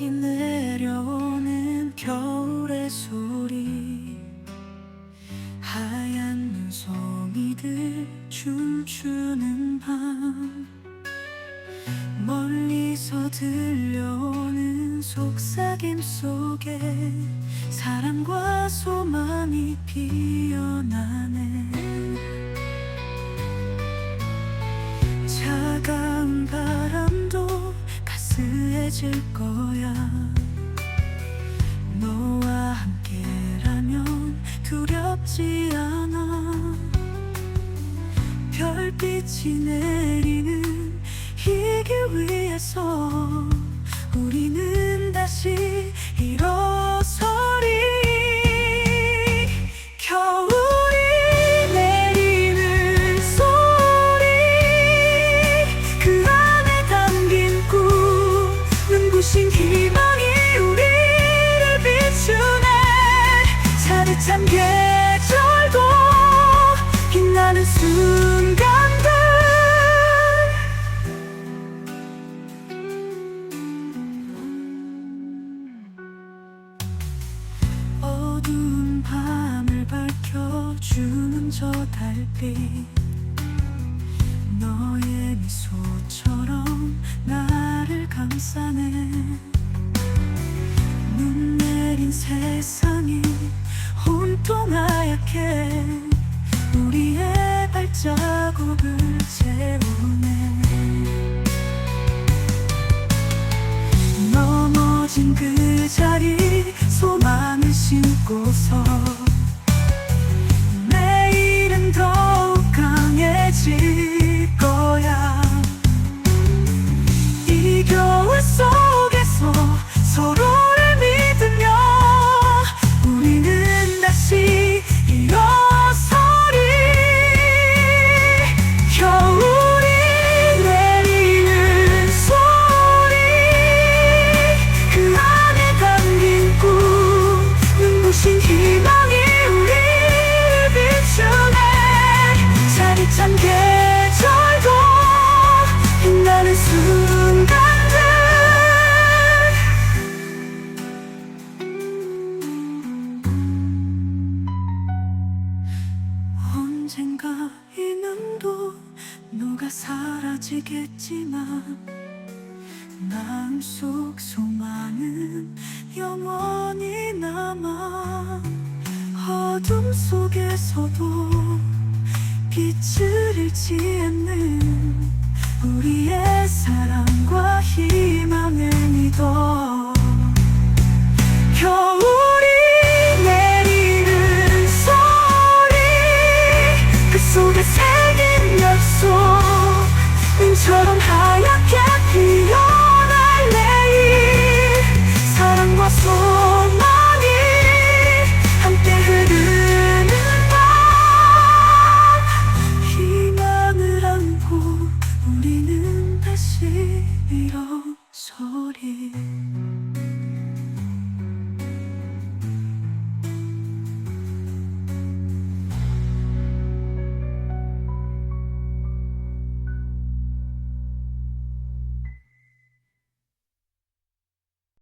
깊이 내려오는 겨울의 소리. 하얀 눈송이들 춤추는 밤. 멀리서 들려오는 속삭임 속에 사랑과 소망이 피어나네. 차가운 바람도 가스해질 거야. 너와 함께라면 두렵지 않아. 별빛이 내리는 이길 위에서 우리는 어두운 밤을 밝혀주는 저 달빛 심고서 언젠가 이 눈도 녹아 사라지겠지만 마음속 소망은 영원히 남아 어둠 속에서도 빛을 잃지 않는 우리의 사랑과 희